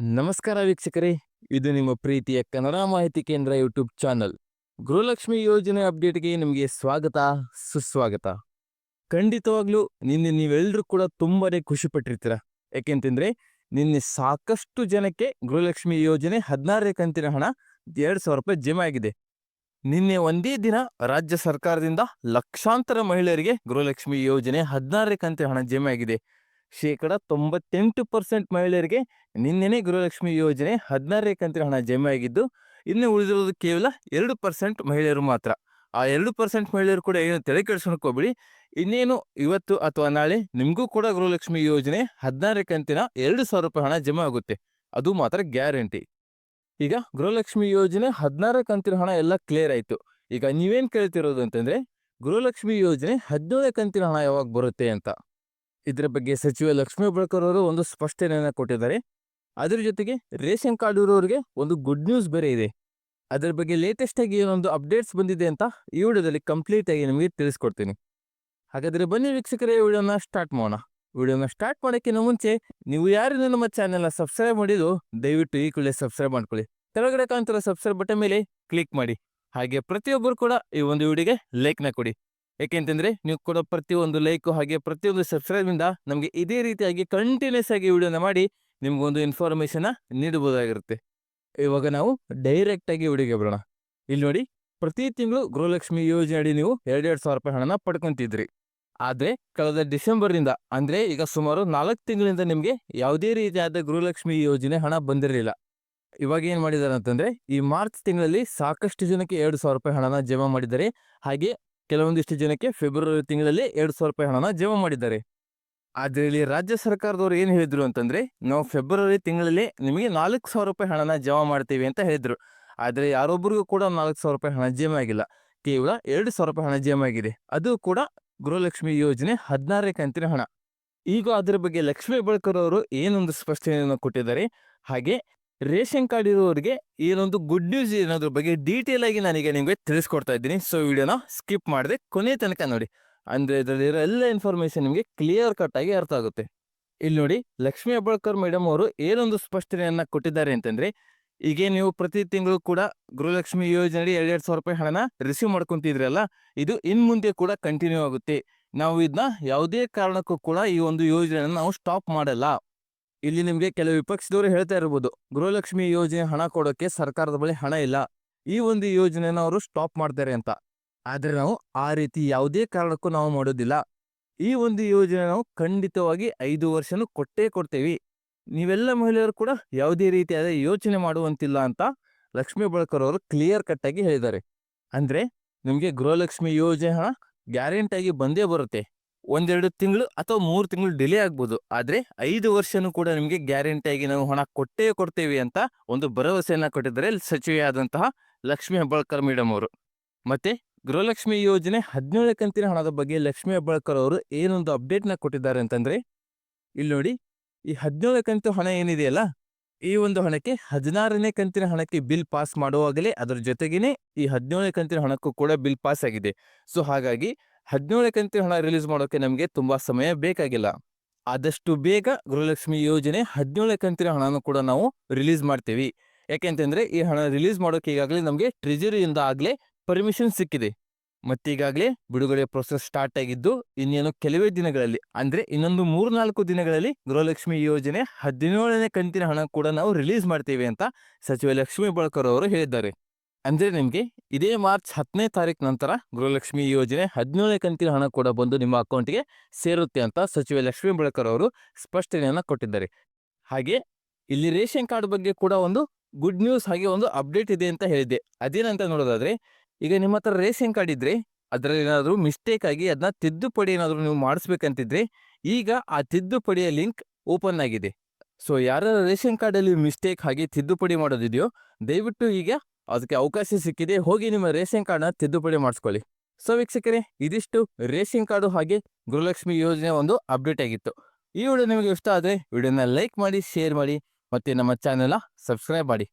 ನಮಸ್ಕಾರ ವೀಕ್ಷಕರೇ, ಇದು ನಿಮ್ಮ ಪ್ರೀತಿಯ ಕನ್ನಡ ಮಾಹಿತಿ ಕೇಂದ್ರ ಯೂಟ್ಯೂಬ್ ಚಾನಲ್. ಗೃಹಲಕ್ಷ್ಮಿ ಯೋಜನೆ ಅಪ್ಡೇಟ್ಗೆ ನಿಮಗೆ ಸ್ವಾಗತ, ಸುಸ್ವಾಗತ. ಖಂಡಿತವಾಗ್ಲೂ ನಿನ್ನೆ ನೀವೆಲ್ಲರೂ ಕೂಡ ತುಂಬಾನೇ ಖುಷಿ ಪಟ್ಟಿರ್ತೀರ. ಯಾಕೆಂತಂದ್ರೆ, ನಿನ್ನೆ ಸಾಕಷ್ಟು ಜನಕ್ಕೆ ಗೃಹಲಕ್ಷ್ಮಿ ಯೋಜನೆ ಹದಿನಾರನೇ ಕಂತಿನ ಹಣ ಎರಡು ಸಾವಿರ ರೂಪಾಯಿ ಜಮೆ ಆಗಿದೆ. ನಿನ್ನೆ ಒಂದೇ ದಿನ ರಾಜ್ಯ ಸರ್ಕಾರದಿಂದ ಲಕ್ಷಾಂತರ ಮಹಿಳೆಯರಿಗೆ ಗೃಹಲಕ್ಷ್ಮಿ ಯೋಜನೆ ಹದಿನಾರನೇ ಕಂತಿನ ಹಣ ಜಮೆ ಆಗಿದೆ. ಶೇಕಡ ತೊಂಬತ್ತೆಂಟು ಪರ್ಸೆಂಟ್ ಮಹಿಳೆಯರಿಗೆ ನಿನ್ನೆನೇ ಗೃಹಲಕ್ಷ್ಮಿ ಯೋಜನೆ ಹದಿನಾರನೇ ಕಂತಿನ ಹಣ ಜಮೆ ಆಗಿದ್ದು, ಇನ್ನು ಉಳಿದಿರೋದು ಕೇವಲ ಎರಡು ಪರ್ಸೆಂಟ್ ಮಹಿಳೆಯರು ಮಾತ್ರ. ಆ ಎರಡು ಪರ್ಸೆಂಟ್ ಮಹಿಳೆಯರು ಕೂಡ ಏನು ತಲೆ ಕೆಡಿಸ್ಕೊಂಡ್ಕೋಬಿಡಿ ಇನ್ನೇನು ಇವತ್ತು ಅಥವಾ ನಾಳೆ ನಿಮಗೂ ಕೂಡ ಗೃಹಲಕ್ಷ್ಮಿ ಯೋಜನೆ ಹದಿನಾರನೇ ಕಂತಿನ ಎರಡು ಸಾವಿರ ರೂಪಾಯಿ ಹಣ ಜಮೆ ಆಗುತ್ತೆ. ಅದು ಮಾತ್ರ ಗ್ಯಾರಂಟಿ. ಈಗ ಗೃಹಲಕ್ಷ್ಮಿ ಯೋಜನೆ ಹದಿನಾರನೇ ಕಂತಿನ ಹಣ ಎಲ್ಲ ಕ್ಲಿಯರ್ ಆಯಿತು. ಈಗ ನೀವೇನು ಕೇಳ್ತಿರೋದು ಅಂತಂದ್ರೆ, ಗೃಹಲಕ್ಷ್ಮಿ ಯೋಜನೆ ಹದಿನೇಳನೇ ಕಂತಿನ ಹಣ ಯಾವಾಗ ಬರುತ್ತೆ ಅಂತ. ಇದರ ಬಗ್ಗೆ ಸಚಿವ ಲಕ್ಷ್ಮೀ ಬಳಕರ್ ಅವರು ಒಂದು ಸ್ಪಷ್ಟನೆಯನ್ನು ಕೊಟ್ಟಿದ್ದಾರೆ. ಅದರ ಜೊತೆಗೆ ರೇಷನ್ ಕಾರ್ಡ್ ಇರೋರಿಗೆ ಒಂದು ಗುಡ್ ನ್ಯೂಸ್ ಬೇರೆ ಇದೆ. ಅದರ ಬಗ್ಗೆ ಲೇಟೆಸ್ಟ್ ಆಗಿ ಏನೊಂದು ಅಪ್ಡೇಟ್ಸ್ ಬಂದಿದೆ ಅಂತ ಈ ವಿಡಿಯೋದಲ್ಲಿ ಕಂಪ್ಲೀಟ್ ಆಗಿ ನಿಮಗೆ ತಿಳಿಸ್ಕೊಡ್ತೀನಿ. ಹಾಗಾದ್ರೆ ಬನ್ನಿ ವೀಕ್ಷಕರೇ ವಿಡಿಯೋನ ಸ್ಟಾರ್ಟ್ ಮಾಡೋಣ. ವಿಡಿಯೋನ ಸ್ಟಾರ್ಟ್ ಮಾಡೋಕ್ಕಿಂತ ಮುಂಚೆ ನೀವು ಯಾರು ನಮ್ಮ ಚಾನೆಲ್ನ ಸಬ್ಸ್ಕ್ರೈಬ್ ಮಾಡಿದ್ದು ದಯವಿಟ್ಟು ಈ ಕೂಡಲೇ ಸಬ್ಸ್ಕ್ರೈಬ್ ಮಾಡ್ಕೊಳ್ಳಿ. ಕೆಳಗಡೆ ಕಾಣ್ತಿರೋ ಸಬ್ಸ್ಕ್ರೈಬ್ ಬಟನ್ ಮೇಲೆ ಕ್ಲಿಕ್ ಮಾಡಿ. ಹಾಗೆ ಪ್ರತಿಯೊಬ್ಬರು ಕೂಡ ಈ ಒಂದು ವಿಡಿಯೋಗೆ ಲೈಕ್ನ ಕೊಡಿ. ಯಾಕೆಂತಂದ್ರೆ ನೀವು ಕೊಡೋ ಪ್ರತಿಯೊಂದು ಲೈಕು ಹಾಗೆ ಪ್ರತಿಯೊಂದು ಸಬ್ಸ್ಕ್ರೈಬ್ ಇಂದ ನಮಗೆ ಇದೇ ರೀತಿಯಾಗಿ ಕಂಟಿನ್ಯೂಸ್ ಆಗಿ ವಿಡಿಯೋನ ಮಾಡಿ ನಿಮ್ಗೊಂದು ಇನ್ಫಾರ್ಮೇಶನ್ ನೀಡಬಹುದಾಗಿರುತ್ತೆ. ಇವಾಗ ನಾವು ಡೈರೆಕ್ಟ್ ಆಗಿ ವಿಡಿಯೋಗೆ ಬರೋಣ. ಇಲ್ಲಿ ನೋಡಿ, ಪ್ರತಿ ತಿಂಗಳು ಗೃಹಲಕ್ಷ್ಮಿ ಯೋಜನೆ ಅಡಿ ನೀವು ಎರಡೆರಡು ಸಾವಿರ ರೂಪಾಯಿ ಹಣನ ಪಡ್ಕೊಂತಿದ್ರಿ. ಆದ್ರೆ ಕಳೆದ ಡಿಸೆಂಬರ್ನಿಂದ ಅಂದ್ರೆ ಈಗ ಸುಮಾರು ನಾಲ್ಕು ತಿಂಗಳಿಂದ ನಿಮಗೆ ಯಾವುದೇ ರೀತಿಯಾದ ಗೃಹಲಕ್ಷ್ಮಿ ಯೋಜನೆ ಹಣ ಬಂದಿರಲಿಲ್ಲ. ಇವಾಗ ಏನ್ ಮಾಡಿದ್ದಾರೆ ಅಂತಂದ್ರೆ ಈ ಮಾರ್ಚ್ ತಿಂಗಳಲ್ಲಿ ಸಾಕಷ್ಟು ಜನಕ್ಕೆ ಎರಡು ಸಾವಿರ ರೂಪಾಯಿ ಹಣನ ಜಮಾ ಮಾಡಿದ್ದಾರೆ. ಹಾಗೆ ಕೆಲವೊಂದಿಷ್ಟು ಜನಕ್ಕೆ ಫೆಬ್ರವರಿ ತಿಂಗಳಲ್ಲಿ ಎರಡು ಸಾವಿರ ರೂಪಾಯಿ ಹಣನ ಜಮಾ ಮಾಡಿದ್ದಾರೆ. ಅದರಲ್ಲಿ ರಾಜ್ಯ ಸರ್ಕಾರದವರು ಏನು ಹೇಳಿದ್ರು ಅಂತಂದ್ರೆ, ನಾವು ಫೆಬ್ರವರಿ ತಿಂಗಳಲ್ಲಿ ನಿಮಗೆ ನಾಲ್ಕು ಸಾವಿರ ರೂಪಾಯಿ ಹಣನ ಜಮಾ ಮಾಡ್ತೀವಿ ಅಂತ ಹೇಳಿದ್ರು. ಆದರೆ ಯಾರೊಬ್ಬರಿಗೂ ಕೂಡ ನಾಲ್ಕು ಸಾವಿರ ರೂಪಾಯಿ ಹಣ ಜಮಾ ಆಗಿಲ್ಲ. ಕೇವಲ ಎರಡು ಸಾವಿರ ರೂಪಾಯಿ ಹಣ ಜಮಾ ಆಗಿದೆ. ಅದು ಕೂಡ ಗೃಹಲಕ್ಷ್ಮಿ ಯೋಜನೆ ಹದಿನಾರನೇ ಕಂತಿನ ಹಣ. ಈಗ ಅದರ ಬಗ್ಗೆ ಲಕ್ಷ್ಮೀ ಬಳಕರ್ ಅವರು ಏನೊಂದು ಸ್ಪಷ್ಟನೆಯನ್ನು ಕೊಟ್ಟಿದ್ದಾರೆ? ಹಾಗೆ ರೇಷನ್ ಕಾರ್ಡ್ ಇರುವವರಿಗೆ ಏನೊಂದು ಗುಡ್ ನ್ಯೂಸ್ ಏನಾದ್ರ ಬಗ್ಗೆ ಡೀಟೇಲ್ ಆಗಿ ನಾನೀಗ ನಿಮಗೆ ತಿಳಿಸ್ಕೊಡ್ತಾ ಇದ್ದೀನಿ. ಸೊ ವಿಡಿಯೋನ ಸ್ಕಿಪ್ ಮಾಡಿದೆ ಕೊನೆ ತನಕ ನೋಡಿ. ಅಂದ್ರೆ ಇದರಲ್ಲಿರೋ ಎಲ್ಲ ಇನ್ಫಾರ್ಮೇಷನ್ ನಿಮಗೆ ಕ್ಲಿಯರ್ ಕಟ್ ಆಗಿ ಅರ್ಥ ಆಗುತ್ತೆ. ಇಲ್ಲಿ ನೋಡಿ, ಲಕ್ಷ್ಮೀ ಹೆಬ್ಬಾಳ್ಕರ್ ಮೇಡಮ್ ಅವರು ಏನೊಂದು ಸ್ಪಷ್ಟನೆಯನ್ನ ಕೊಟ್ಟಿದ್ದಾರೆ ಅಂತಂದ್ರೆ ಈಗ ನೀವು ಪ್ರತಿ ತಿಂಗಳು ಕೂಡ ಗೃಹಲಕ್ಷ್ಮಿ ಯೋಜನೆ ಎರಡೆರಡು ಸಾವಿರ ರೂಪಾಯಿ ಹಣನ ರಿಸೀವ್ ಮಾಡ್ಕೊಂತಿದ್ರಲ್ಲ, ಇದು ಇನ್ ಮುಂದೆ ಕೂಡ ಕಂಟಿನ್ಯೂ ಆಗುತ್ತೆ. ನಾವು ಇದನ್ನ ಯಾವುದೇ ಕಾರಣಕ್ಕೂ ಕೂಡ ಈ ಒಂದು ಯೋಜನೆಯನ್ನು ನಾವು ಸ್ಟಾಪ್ ಮಾಡಲ್ಲ. ಇಲ್ಲಿ ನಿಮಗೆ ಕೆಲವು ವಿಪಕ್ಷದವರು ಹೇಳ್ತಾ ಇರ್ಬೋದು, ಗೃಹಲಕ್ಷ್ಮಿ ಯೋಜನೆ ಹಣ ಕೊಡೋಕೆ ಸರ್ಕಾರದ ಬಳಿ ಹಣ ಇಲ್ಲ. ಈ ಒಂದು ಯೋಜನೆನ ಅವರು ಸ್ಟಾಪ್ ಮಾಡ್ತಾರೆ ಅಂತ. ಆದರೆ ನಾವು ಆ ರೀತಿ ಯಾವುದೇ ಕಾರಣಕ್ಕೂ ನಾವು ಮಾಡೋದಿಲ್ಲ. ಈ ಒಂದು ಯೋಜನೆ ನಾವು ಖಂಡಿತವಾಗಿ ಐದು ವರ್ಷನೂ ಕೊಟ್ಟೇ ಕೊಡ್ತೇವೆ. ನೀವೆಲ್ಲ ಮಹಿಳೆಯರು ಕೂಡ ಯಾವುದೇ ರೀತಿಯಾದ ಯೋಚನೆ ಮಾಡುವಂತಿಲ್ಲ ಅಂತ ಲಕ್ಷ್ಮೀ ಬಳಕರ್ ಅವರು ಕ್ಲಿಯರ್ ಕಟ್ ಆಗಿ ಹೇಳಿದ್ದಾರೆ. ಅಂದ್ರೆ ನಿಮಗೆ ಗೃಹಲಕ್ಷ್ಮಿ ಯೋಜನೆ ಹಣ ಗ್ಯಾರಂಟಿ ಆಗಿ ಬಂದೇ ಬರುತ್ತೆ. ಒಂದೆರಡು ತಿಂಗಳು ಅಥವಾ ಮೂರು ತಿಂಗಳು ಡಿಲೇ ಆಗ್ಬೋದು. ಆದರೆ ಐದು ವರ್ಷನೂ ಕೂಡ ನಿಮಗೆ ಗ್ಯಾರಂಟಿಯಾಗಿ ನಾವು ಹಣ ಕೊಟ್ಟೇ ಕೊಡ್ತೇವೆ ಅಂತ ಒಂದು ಭರವಸೆಯನ್ನು ಕೊಟ್ಟಿದ್ದಾರೆ ಸಚಿವೆಯಾದಂತಹ ಲಕ್ಷ್ಮೀ ಹೆಬ್ಬಾಳ್ಕರ್ ಮೇಡಮ್ ಅವರು. ಮತ್ತೆ ಗೃಹಲಕ್ಷ್ಮಿ ಯೋಜನೆ ಹದಿನೇಳು ಕಂತಿನ ಹಣದ ಬಗ್ಗೆ ಲಕ್ಷ್ಮೀ ಹೆಬ್ಬಾಳ್ಕರ್ ಅವರು ಏನೊಂದು ಅಪ್ಡೇಟ್ನ ಕೊಟ್ಟಿದ್ದಾರೆ ಅಂತಂದ್ರೆ, ಇಲ್ಲಿ ನೋಡಿ, ಈ ಹದಿನೇಳು ಕಂತು ಹಣ ಏನಿದೆಯಲ್ಲ, ಈ ಒಂದು ಹಣಕ್ಕೆ ಹದಿನಾರನೇ ಕಂತಿನ ಹಣಕ್ಕೆ ಬಿಲ್ ಪಾಸ್ ಮಾಡುವಾಗಲೇ ಅದರ ಜೊತೆಗೇನೆ ಈ ಹದಿನೇಳನೇ ಕಂತಿನ ಹಣಕ್ಕೂ ಕೂಡ ಬಿಲ್ ಪಾಸ್ ಆಗಿದೆ. ಸೊ ಹಾಗಾಗಿ ಹದಿನೇಳನೇ ಕಂತಿನ ಹಣ ರಿಲೀಸ್ ಮಾಡೋಕೆ ನಮಗೆ ತುಂಬಾ ಸಮಯ ಬೇಕಾಗಿಲ್ಲ. ಆದಷ್ಟು ಬೇಗ ಗೃಹಲಕ್ಷ್ಮಿ ಯೋಜನೆ ಹದಿನೇಳನೇ ಕಂತಿನ ಹಣನೂ ಕೂಡ ನಾವು ರಿಲೀಸ್ ಮಾಡ್ತೀವಿ. ಯಾಕೆಂತಂದರೆ ಈ ಹಣ ರಿಲೀಸ್ ಮಾಡೋಕ್ಕೆ ಈಗಾಗಲೇ ನಮಗೆ ಟ್ರೆಜರಿಯಿಂದ ಆಗಲೇ ಪರ್ಮಿಷನ್ ಸಿಕ್ಕಿದೆ. ಮತ್ತೀಗಾಗಲೇ ಬಿಡುಗಡೆ ಪ್ರೊಸೆಸ್ ಸ್ಟಾರ್ಟ್ ಆಗಿದ್ದು ಇನ್ನೇನು ಕೆಲವೇ ದಿನಗಳಲ್ಲಿ, ಅಂದ್ರೆ ಇನ್ನೊಂದು ಮೂರ್ನಾಲ್ಕು ದಿನಗಳಲ್ಲಿ ಗೃಹಲಕ್ಷ್ಮಿ ಯೋಜನೆ ಹದಿನೇಳನೇ ಕಂತಿನ ಹಣ ಕೂಡ ನಾವು ರಿಲೀಸ್ ಮಾಡ್ತೀವಿ ಅಂತ ಸಚಿವ ಲಕ್ಷ್ಮೀ ಬಳಕರ್ ಅವರು ಹೇಳಿದ್ದಾರೆ. ಅಂದ್ರೆ ನಿಮಗೆ ಇದೇ ಮಾರ್ಚ್ ಹತ್ತನೇ ತಾರೀಕು ನಂತರ ಗೃಹಲಕ್ಷ್ಮಿ ಯೋಜನೆ ಹದಿನೇಳನೇ ಕಂತಿನ ಹಣ ಕೂಡ ಬಂದು ನಿಮ್ಮ ಅಕೌಂಟ್ಗೆ ಸೇರುತ್ತೆ ಅಂತ ಸಚಿವ ಲಕ್ಷ್ಮೀ ಬಳಕರ್ ಅವರು ಸ್ಪಷ್ಟನೆಯನ್ನು ಕೊಟ್ಟಿದ್ದಾರೆ. ಹಾಗೆ ಇಲ್ಲಿ ರೇಷನ್ ಕಾರ್ಡ್ ಬಗ್ಗೆ ಕೂಡ ಒಂದು ಗುಡ್ ನ್ಯೂಸ್ ಹಾಗೆ ಒಂದು ಅಪ್ಡೇಟ್ ಇದೆ ಅಂತ ಹೇಳಿದೆ ಅದೇನಂತ ನೋಡೋದಾದ್ರೆ ಈಗ ನಿಮ್ಮ ಹತ್ರ ರೇಷನ್ ಕಾರ್ಡ್ ಇದ್ರೆ ಅದರಲ್ಲಿ ಏನಾದರೂ ಮಿಸ್ಟೇಕ್ ಆಗಿ ಅದನ್ನ ತಿದ್ದುಪಡಿ ಏನಾದರೂ ನೀವು ಮಾಡಿಸ್ಬೇಕಂತಿದ್ರೆ ಈಗ ಆ ತಿದ್ದುಪಡಿಯ ಲಿಂಕ್ ಓಪನ್ ಆಗಿದೆ. ಸೊ ಯಾರ ರೇಷನ್ ಕಾರ್ಡಲ್ಲಿ ಮಿಸ್ಟೇಕ್ ಹಾಗೆ ತಿದ್ದುಪಡಿ ಮಾಡೋದಿದೆಯೋ ದಯವಿಟ್ಟು ಈಗ ಅದಕ್ಕೆ ಅವಕಾಶ ಸಿಕ್ಕಿದೆ, ಹೋಗಿ ನಿಮ್ಮ ರೇಷನ್ ಕಾರ್ಡ್ನ ತಿದ್ದುಪಡಿ ಮಾಡಿಸ್ಕೊಳ್ಳಿ. ಸೊ ವೀಕ್ಷಕರೇ, ಇದಿಷ್ಟು ರೇಷನ್ ಕಾರ್ಡು ಹಾಗೆ ಗೃಹಲಕ್ಷ್ಮಿ ಯೋಜನೆ ಒಂದು ಅಪ್ಡೇಟ್ ಆಗಿತ್ತು. ಈ ವಿಡಿಯೋ ನಿಮಗೆ ಇಷ್ಟ ಆದರೆ ವಿಡಿಯೋನ ಲೈಕ್ ಮಾಡಿ, ಶೇರ್ ಮಾಡಿ ಮತ್ತು ನಮ್ಮ ಚಾನೆಲ್ನ ಸಬ್ಸ್ಕ್ರೈಬ್ ಮಾಡಿ.